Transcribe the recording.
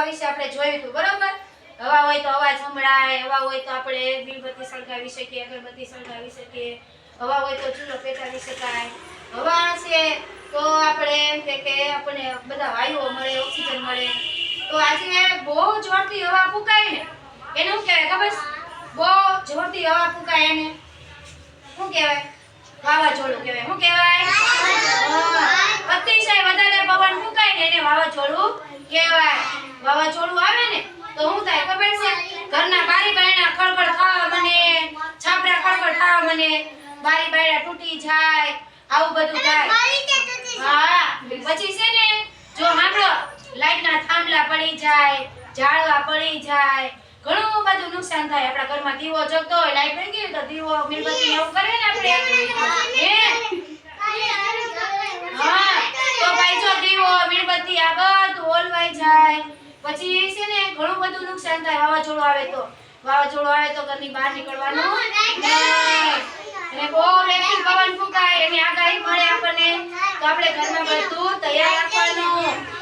હવા વિશે આપણે જોયું હતું બરોબર? હવા હોય તો અવાજ સંભળાય હવા હોય તો આપણે મીણબત્તી સળગાવી શકીએ અગરબત્તી સળગાવી શકીએ હવા હોય તો ચૂલો પેટાવી શકાય. હવા છે તો આપણે એમ કે કે આપણને બધા વાયુઓ મળે ઓક્સિજન મળે. તો આજે બહુ જોરથી હવા ફૂંકાય ને. એને શું કહેવાય ખબર? બહુ જોરથી હવા ફૂંકાય એને. શું કહેવાય? વાવાઝોડું કહેવાય. શું કહેવાય? અતિશય વધારે પવન ફૂંકાય ને એને વાવાઝોડું કહેવાય. વાવાઝોડું આવે ને તો શું થાય ખબર છે? ઘરના બારી બારણા ખડખડ થવા મને છાપરા ખડખડ થવા મને બારી બાયણા તૂટી જાય આવું બધું થાય. હા પછી છે ને જો સાંભળો લાઈટના થાંભલા પડી જાય ઝાડવા પડી જાય ઘણું બધું નુકસાન થાય. આપણા ઘરમાં દીવો જગતો હોય લાઈટ ભાઈ ગઈ તો દીવો મીણબત્તી એવું કરે ને આપણે. હે હા તો ભાઈ જો દીવો મીણબત્તી આ બધું ઓલવાઈ પછી છે ને ઘણું બધું નુકસાન થાય વાવાઝોડું આવે તો. વાવાઝોડું આવે તો ઘરની બહાર નીકળવાનું. અને બહુ વેગથી પવન ફૂંકાય એની આગાહી મળે આપણને. તો આપણે ઘરમાં બધું તૈયાર રાખવાનું.